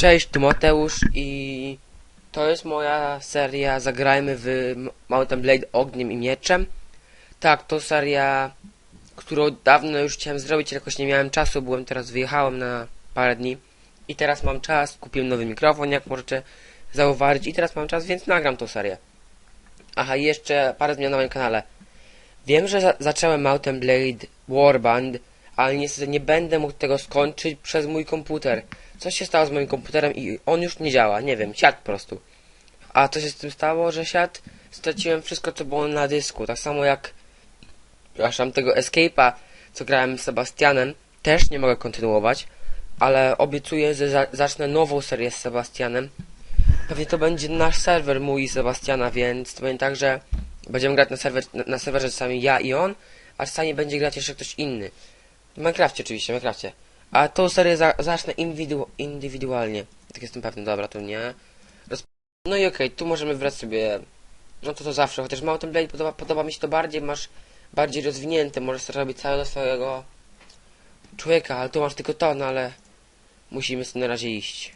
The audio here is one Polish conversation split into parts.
Cześć, tu Mateusz i to jest moja seria Zagrajmy w Mountain Blade Ogniem i Mieczem. Tak, to seria, którą dawno już chciałem zrobić, jakoś nie miałem czasu, byłem teraz, wyjechałem na parę dni i teraz mam czas, kupiłem nowy mikrofon, jak możecie zauważyć i teraz mam czas, więc nagram tą serię. Aha, jeszcze parę zmian na moim kanale. Wiem, że za zacząłem Mountain Blade Warband, ale niestety nie będę mógł tego skończyć przez mój komputer. Coś się stało z moim komputerem i on już nie działa, nie wiem, siadł po prostu. A co się z tym stało, że siadł? Straciłem wszystko, co było na dysku, tak samo jak, przepraszam, tego Escape'a, co grałem z Sebastianem, też nie mogę kontynuować, ale obiecuję, że za zacznę nową serię z Sebastianem. Pewnie to będzie nasz serwer, mój i Sebastiana, więc to będzie tak, że będziemy grać na, serwer, na, na serwerze czasami ja i on, a czasami będzie grać jeszcze ktoś inny. W Minecrafcie oczywiście, w Minecrafcie. A tą serię za zacznę inwidu indywidualnie. Tak jestem pewny, dobra, to nie. Roz no i okej, tu możemy wybrać sobie... No to to zawsze, chociaż Mountain Blade podoba, podoba mi się to bardziej, masz bardziej rozwinięte, możesz sobie robić całego swojego człowieka, ale tu masz tylko to, no ale musimy sobie na razie iść.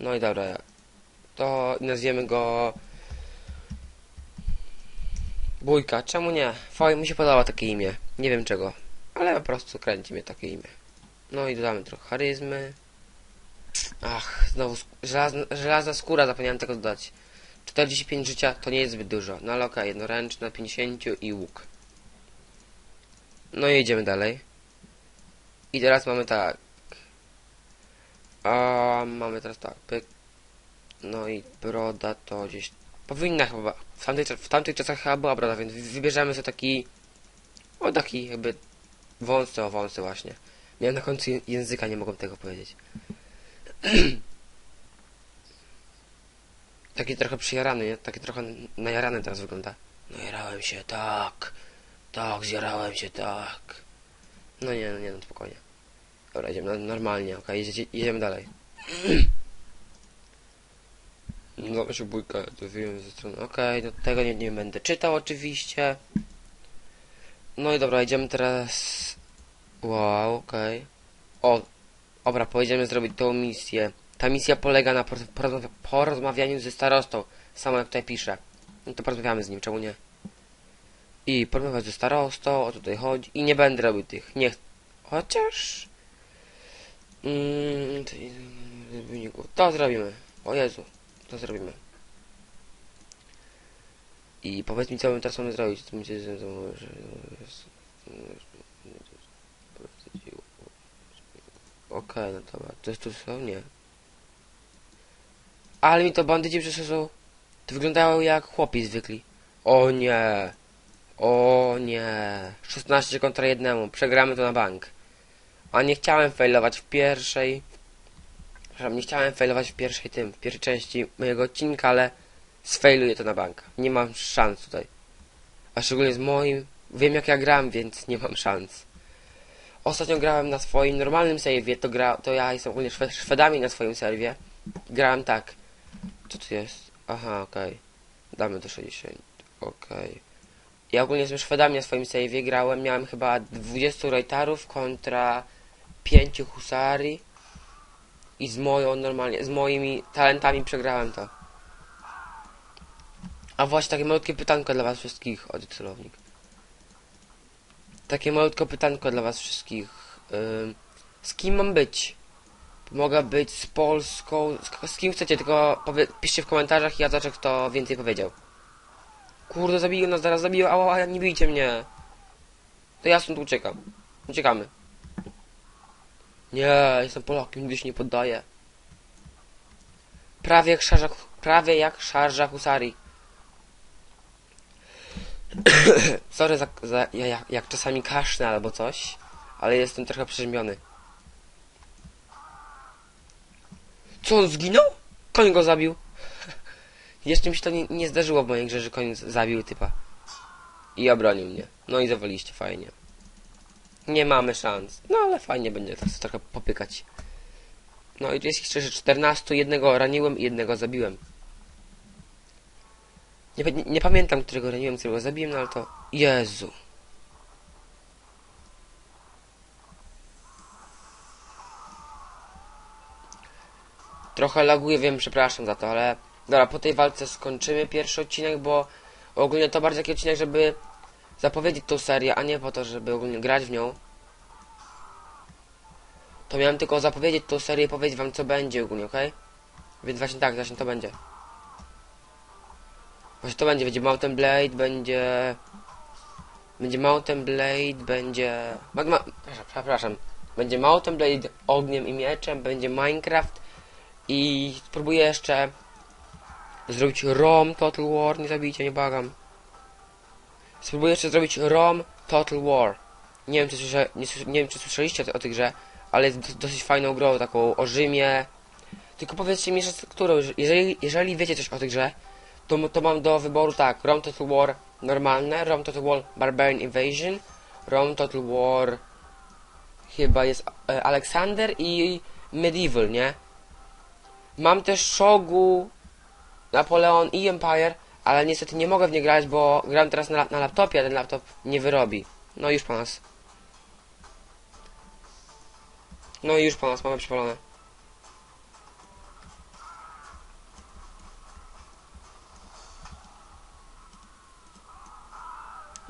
No i dobra, to nazwiemy go... Bójka, czemu nie? Fajnie mi się podoba takie imię, nie wiem czego, ale po prostu kręci mnie takie imię. No i dodamy trochę charyzmy. Ach, znowu żelazna, żelazna skóra, zapomniałem tego dodać. 45 życia to nie jest zbyt dużo, no ale okej, jednoręczna, 50 i łuk. No i idziemy dalej. I teraz mamy tak. A mamy teraz tak, pyk. No i broda to gdzieś... Powinna chyba... W tamtych, w tamtych czasach chyba była broda, więc wy- wybierzemy sobie taki... O, taki jakby... Wąsy, o wąsy właśnie. Miałem na końcu języka, nie mogłem tego powiedzieć. Taki trochę przyjarany, nie? Taki trochę najarany teraz wygląda. Najarałem się, tak. Tak, zjarałem się, tak. No nie, no nie, no spokojnie. Dobra, idziemy no, normalnie, okej, jedziecie- jedziemy dalej. No, się bójka, to wyjąłem ze strony. Okej, no tego nie, nie będę czytał oczywiście. No i dobra, idziemy teraz... Wow, okej. O, dobra, pojedziemy zrobić tą misję. Ta misja polega na por- porozmawia- porozmawianiu ze starostą, samo jak tutaj pisze. No to porozmawiamy z nim, czemu nie? I porozmawiać ze starostą, o tutaj chodzi. I nie będę robił tych, nie ch- Chociaż... Mm, to zrobimy. O Jezu, to zrobimy. I powiedz mi, co my teraz mamy zrobić. Mi się że- że- Okej, no dobra. To jest tu? Nie. Ale mi to bandyci przeszedzą. To wyglądają jak chłopi zwykli. O nie. O nie. 16 kontra jednemu. Przegramy to na bank. A nie chciałem failować w pierwszej. Przepraszam, nie chciałem failować w pierwszej tym, w pierwszej części mojego odcinka, ale sfailuję to na bank. Nie mam szans tutaj. A szczególnie z moim. Wiem jak ja gram, więc nie mam szans. Ostatnio grałem na swoim normalnym serwie, to, gra, to ja jestem ogólnie szwe, Szwedami na swoim serwie. Grałem tak. Co to jest? Aha, okej. Damy do 60. Okej. Ja ogólnie jestem Szwedami na swoim serwie, grałem, miałem chyba 20 rejtarów kontra 5 husarii. I z moją normalnie, z moimi talentami przegrałem to. A właśnie takie malutkie pytanko dla was wszystkich, o celownik. Takie malutko pytanko dla was wszystkich. Ym, z kim mam być? Mogę być z Polską, z, z kim chcecie, tylko piszcie w komentarzach i ja zobaczę kto więcej powiedział. Kurde, zabiję nas, zaraz zabiję, ała, nie bijcie mnie. To ja stąd uciekam. Uciekamy. Nie, jestem Polakiem, nigdy się nie poddaję. Prawie jak szarża, prawie jak szarża husarii. Sorry za, za ja, jak, jak czasami kasznę albo coś, ale jestem trochę przeziębiony. Co, on zginął? Koń go zabił. Jeszcze mi się to nie, nie zdarzyło w mojej grze, że koń zabił typa. I obronił mnie. No i zawaliście, fajnie. Nie mamy szans. No ale fajnie będzie teraz trochę popykać. No i jest ich szczerze 14, jednego raniłem i jednego zabiłem. Nie, nie, nie pamiętam, którego raniłem, którego zabiłem, no ale to... Jezu. Trochę laguje, wiem, przepraszam za to, ale... Dobra, po tej walce skończymy pierwszy odcinek, bo ogólnie to bardziej taki odcinek, żeby zapowiedzieć tą serię, a nie po to, żeby ogólnie grać w nią. To miałem tylko zapowiedzieć tą serię i powiedzieć wam co będzie ogólnie, okej? Więc właśnie tak, właśnie to będzie. Właśnie to będzie, będzie Mountain Blade, będzie... Będzie Mountain Blade, będzie... Magma... Przepraszam. Będzie Mountain Blade ogniem i mieczem, będzie Minecraft i spróbuję jeszcze zrobić ROM Total War, nie zabijcie, nie bagam. Spróbuję jeszcze zrobić ROM Total War. Nie wiem, czy, słysza, nie, nie wiem, czy słyszeliście o, o tej grze, ale jest dos- dosyć fajną grą, taką o Rzymie. Tylko powiedzcie mi, że którą, jeżeli, jeżeli wiecie coś o tej grze, to, to mam do wyboru tak, ROM Total War normalne, ROM Total War Barbarian Invasion, ROM Total War chyba jest e, i Medieval, nie? Mam też Shogu, Napoleon i Empire, ale niestety nie mogę w nie grać, bo gram teraz na, na laptopie, a ten laptop nie wyrobi. No już po nas. No już po nas, mamy przypalone.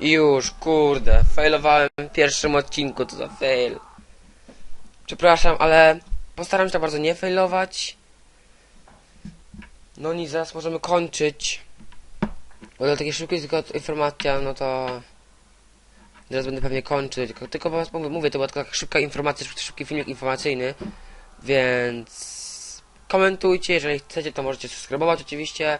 Już, kurde, failowałem w pierwszym odcinku, to za fail. Przepraszam, ale postaram się tak bardzo nie failować. No nic, zaraz możemy kończyć. Bo to takie szybkie tylko informacja, no to... Zaraz będę pewnie kończyć, tylko, tylko prostu mówię, to była taka szybka informacja, szybki filmik informacyjny, więc... Komentujcie, jeżeli chcecie, to możecie subskrybować oczywiście.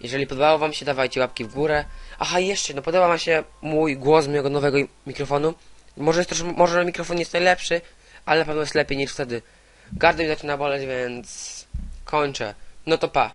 Jeżeli podobało wam się, dawajcie łapki w górę. Aha, jeszcze, no podoba wam się mój głos mojego nowego mikrofonu. Może jest troszkę, może mikrofon jest najlepszy, ale na pewno jest lepiej niż wtedy. Gardło mi zaczyna boleć, więc kończę. No to pa.